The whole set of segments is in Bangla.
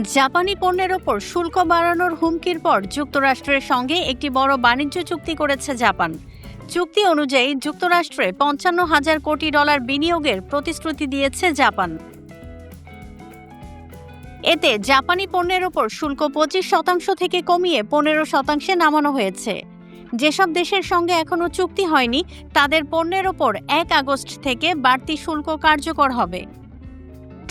জাপানি পণ্যের ওপর শুল্ক বাড়ানোর হুমকির পর যুক্তরাষ্ট্রের সঙ্গে একটি বড় বাণিজ্য চুক্তি করেছে জাপান। চুক্তি অনুযায়ী যুক্তরাষ্ট্রে পঞ্চান্ন হাজার কোটি ডলার বিনিয়োগের প্রতিশ্রুতি দিয়েছে জাপান। এতে জাপানি পণ্যের ওপর শুল্ক পঁচিশ শতাংশ থেকে কমিয়ে পনেরো শতাংশে নামানো হয়েছে। যেসব দেশের সঙ্গে এখনও চুক্তি হয়নি, তাদের পণ্যের ওপর এক আগস্ট থেকে বাড়তি শুল্ক কার্যকর হবে।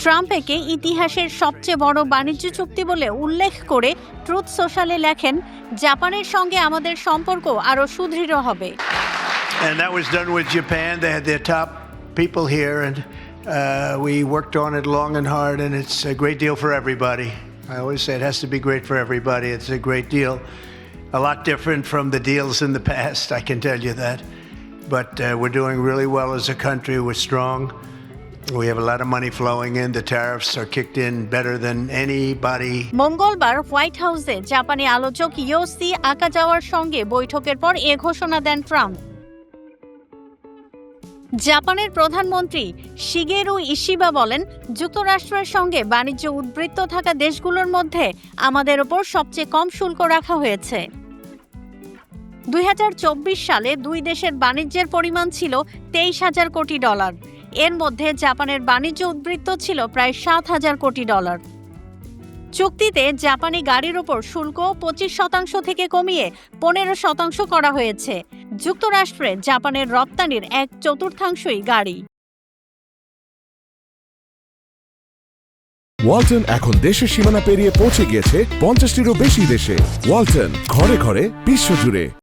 ট্রাম্প একে ইতিহাসের সবচেয়ে বড় বাণিজ্য চুক্তি বলে উল্লেখ করে ট্রুথ সোশ্যালে লেখেন জাপানের সঙ্গে আমাদের সম্পর্ক আরও সুদৃঢ় হবে And that was done with Japan. They had their top people here, and uh, we worked on it long and hard, and it's a great deal for everybody. I always say it has to be great for everybody. It's a great deal. A lot different from the deals in the past, I can tell you that. But uh, we're doing really well as a country. We're strong. We have a lot of money flowing in. The tariffs are kicked in better than anybody. মঙ্গলবার হোয়াইট হাউসে জাপানি আলোচক ইয়োসি আকাজাওয়ার সঙ্গে বৈঠকের পর এ ঘোষণা দেন ট্রাম্প। জাপানের প্রধানমন্ত্রী শিগেরু ইশিবা বলেন, যুক্তরাষ্ট্রের সঙ্গে বাণিজ্য উদ্বৃত্ত থাকা দেশগুলোর মধ্যে আমাদের ওপর সবচেয়ে কম শুল্ক রাখা হয়েছে। দুই হাজার চব্বিশ সালে দুই দেশের বাণিজ্যের পরিমাণ ছিল তেইশ হাজার কোটি ডলার। এর মধ্যে জাপানের বাণিজ্য উদ্বৃত্ত ছিল প্রায় সাত হাজার কোটি ডলার। চুক্তিতে জাপানি গাড়ির ওপর শুল্ক পঁচিশ শতাংশ থেকে কমিয়ে পনেরো শতাংশ করা হয়েছে। যুক্তরাষ্ট্রে জাপানের রপ্তানির এক চতুর্থাংশই গাড়ি। ওয়ালটন এখন দেশের সীমানা পেরিয়ে পৌঁছে গিয়েছে পঞ্চাশটিরও বেশি দেশে। ওয়ালটন ঘরে ঘরে বিশ্বজুড়ে।